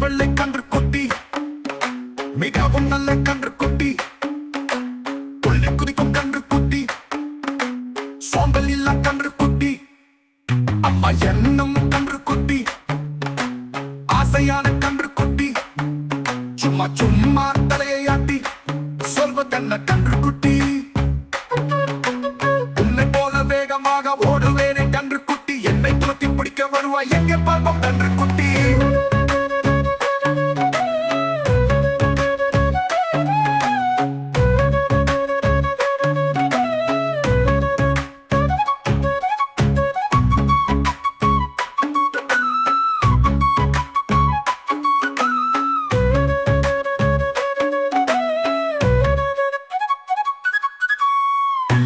வெள்ளை கன்று கொட்டி மிகவும் நல்ல கன்று குட்டி துள்ளி குதிக்கும் கன்று குட்டி சோம்பல் இல்ல கன்று குட்டி அம்மா என்னும் கன்று குட்டி ஆசையான கன்று குட்டி சும்மா சும்மா தலையை ஆட்டி சொல்வதென்ன கன்று குட்டி உன்னை போல வேகமாக ஓடுவேனே கன்று குட்டி என்னை துரத்தி பிடிக்க வருவாய் எங்கே பார்ப்போம் கன்று குட்டி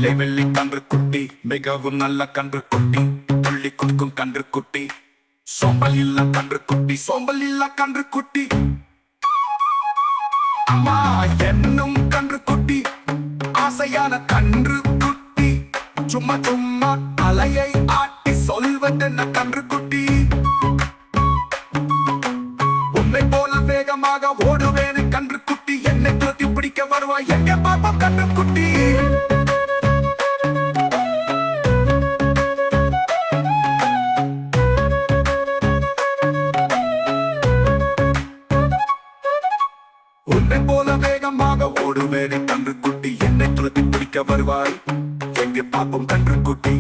வெள்ளை வெள்ளி கன்று குட்டி மிகவும் நல்ல கன்று குட்டி. துள்ளி குதிக்கும் கன்று குட்டி. சோம்பல் இல்ல கன்று குட்டி சோம்பல் இல்ல கன்று குட்டி. அம்மா என்னும் கன்று குட்டி. ஆசையான கன்று குட்டி. சும்மா சும்மா தலையை ஆட்டி சொல்வதென்ன கன்று குட்டி? உன்னை போல வேகமாக ஓடுவேன் கன்று குட்டி. என்னை துரத்தி பிடிக்க வருவாய். எங்க பாப்பா கன்று குட்டி? உன்னை போல வேகமாக ஓடுவேன் கன்று குட்டி என்னை துரத்தி பிடிக்க வருவாய். எங்கே பார்ப்போம் கன்று குட்டி